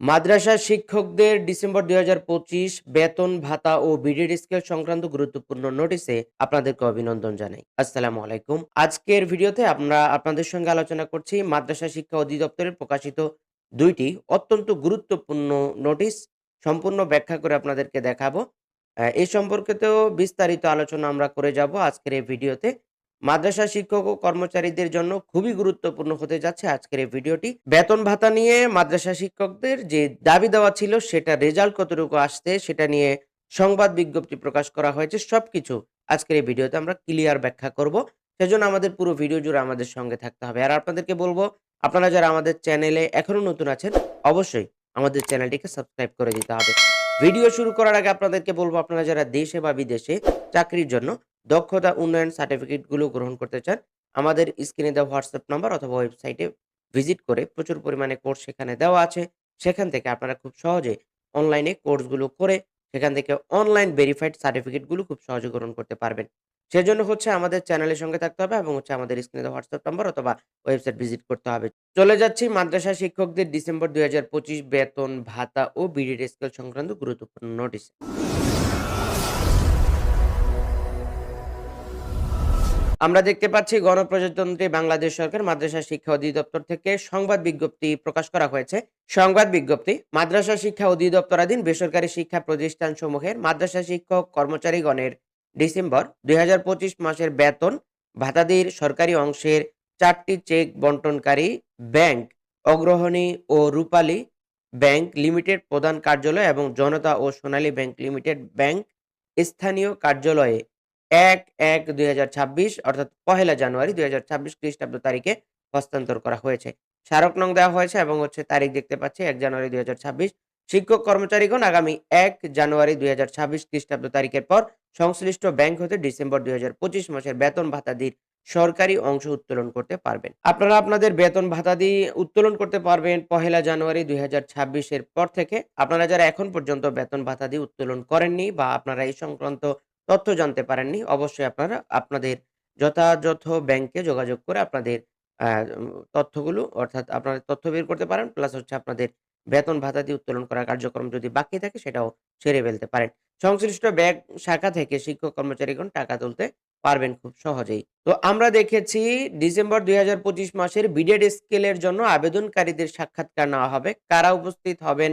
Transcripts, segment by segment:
মাদ্রাসা শিক্ষকদের ডিসেম্বর দুই হাজার পঁচিশ বেতন, ভাতা ও বিডিড স্কেল সংক্রান্ত গুরুত্বপূর্ণ নোটিশে আপনাদেরকে অভিনন্দন জানাই। আসসালামু আলাইকুম। আজকের ভিডিওতে আমরা আপনাদের সঙ্গে আলোচনা করছি মাদ্রাসা শিক্ষা অধিদপ্তরের প্রকাশিত দুইটি অত্যন্ত গুরুত্বপূর্ণ নোটিশ। সম্পূর্ণ ব্যাখ্যা করে আপনাদেরকে দেখাবো। এ এই সম্পর্কিত বিস্তারিত আলোচনা আমরা করে যাব আজকের এই ভিডিওতে। মাদ্রাসা শিক্ষক ও কর্মচারীদের জন্য খুবই গুরুত্বপূর্ণ হতে যাচ্ছে আজকের এই ভিডিওটি। বেতন ভাতা নিয়ে মাদ্রাসা শিক্ষকদের যে দাবি দেওয়া ছিল, সেটা রেজাল্ট কতটুকু আসছে, সেটা নিয়ে সংবাদ বিজ্ঞপ্তি প্রকাশ করা হয়েছে, সবকিছু আজকের এই ভিডিওতে আমরা ক্লিয়ার ব্যাখ্যা করব। সেজন্য আমাদের পুরো ভিডিও জুড়ে আমাদের সঙ্গে থাকতে হবে। আর আপনাদেরকে বলব, আপনারা যারা আমাদের চ্যানেলে এখনও নতুন আছেন, অবশ্যই আমাদের চ্যানেলটিকে সাবস্ক্রাইব করে দিতে হবে। ভিডিও শুরু করার আগে আপনাদেরকে বলব, আপনারা যারা দেশে বা বিদেশে চাকরির জন্য দক্ষতা উন্নয়ন সার্টিফিকেটগুলো গ্রহণ করতে চান, আমাদের স্ক্রিনে দেওয়া হোয়াটসঅ্যাপ নাম্বার অথবা ওয়েবসাইটে ভিজিট করে প্রচুর পরিমাণে কোর্স সেখানে দেওয়া আছে। সেখান থেকে আপনারা খুব সহজে অনলাইনে কোর্সগুলো করে সেখান থেকে অনলাইন ভেরিফাইড সার্টিফিকেটগুলো খুব সহজে গ্রহণ করতে পারবেন। সেজন্য হচ্ছে আমাদের চ্যানেলের সঙ্গে থাকতে হবে এবং হচ্ছে আমাদের স্ক্রিনে দেওয়া হোয়াটসঅ্যাপ নাম্বার অথবা ওয়েবসাইট ভিজিট করতে হবে। চলে যাচ্ছি মাদ্রাসা শিক্ষকদের ডিসেম্বর দুই হাজার পঁচিশ বেতন, ভাতা ও বিডি স্কেল সংক্রান্ত গুরুত্বপূর্ণ নোটিশ আমরা দেখতে পাচ্ছি গণপ্রজাতন্ত্রী বাংলাদেশ সরকার মাদ্রাসা শিক্ষা অধিদপ্তর থেকে সংবাদ বিজ্ঞপ্তি প্রকাশ করা হয়েছে। সংবাদ বিজ্ঞপ্তি, মাদ্রাসা শিক্ষা অধিদপ্তরাধীন বেসরকারি শিক্ষা প্রতিষ্ঠান সমূহের মাদ্রাসা শিক্ষক কর্মচারীগণের ডিসেম্বর দুই হাজার পঁচিশ মাসের বেতন, ভাতাদির সরকারি অংশের চারটি চেক বন্টনকারী ব্যাংক, অগ্রহণী ও রূপালী ব্যাংক লিমিটেড প্রধান কার্যালয় এবং জনতা ও সোনালী ব্যাংক লিমিটেড ব্যাংক স্থানীয় কার্যালয়ে এক এক দুই অর্থাৎ পহেলা জানুয়ারি দুই হাজার ছাব্বিশ খ্রিস্টাব্দ তারিখে হস্তান্তর করা হয়েছে। স্মারক নং দেওয়া হয়েছে এবং হচ্ছে তারিখ দেখতে পাচ্ছি, এক জানুয়ারি দুই শিক্ষক কর্মচারীগণ আগামী এক জানুয়ারি দুই হাজার ছাব্বিশ খ্রিস্টাব্দ তারিখের পর সংশ্লিষ্ট ব্যাংক হতে ডিসেম্বর দুই হাজার পঁচিশ মাসের বেতন ভাতা ভাতাদির সরকারি অংশ উত্তোলন করতে পারবেন। আপনারা আপনাদের বেতন ভাতাদি উত্তোলন করতে পারবেন পহেলা জানুয়ারি দুই এর পর থেকে। আপনারা যারা এখন পর্যন্ত বেতন ভাতা ভাতাদি উত্তোলন করেননি বা আপনারা এই সংক্রান্ত তথ্য জানতে পারেননি, অবশ্যই আপনারা আপনাদের যথাযথ ব্যাংকে যোগাযোগ করে আপনাদের তথ্যগুলো অর্থাৎ আপনারা তথ্য বের করতে পারেন প্লাস হচ্ছে আপনাদের বেতন ভাতা দিয়ে উত্তোলন করার কার্যক্রম যদি বাকি থাকে সেটাও সেরে ফেলতে পারেন। সংশ্লিষ্ট ব্যাংক শাখা থেকে শিক্ষক কর্মচারীগণ টাকা তুলতে পারবেন খুব সহজেই। তো আমরা দেখেছি ডিসেম্বর দুই হাজার পঁচিশ মাসের বিডেড স্কেলের জন্য আবেদনকারীদের সাক্ষাৎকার নেওয়া হবে। কারা উপস্থিত হবেন?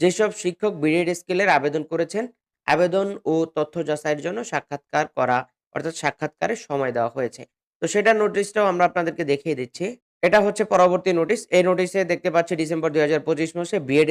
যেসব শিক্ষক বিডেড স্কেলের আবেদন করেছেন আবেদন ও তথ্য যাচাইয়ের জন্য সাক্ষাৎকার করা, অর্থাৎ সাক্ষাৎকারের সময় দেওয়া হয়েছে। তো সেটা নোটিশটাও আমরা আপনাদেরকে দেখিয়ে দিচ্ছি। এটা হচ্ছে পরবর্তী নোটিশ। এই নোটিশে দেখতে পাচ্ছি ডিসেম্বর দুই হাজার পঁচিশ মাসে বিএড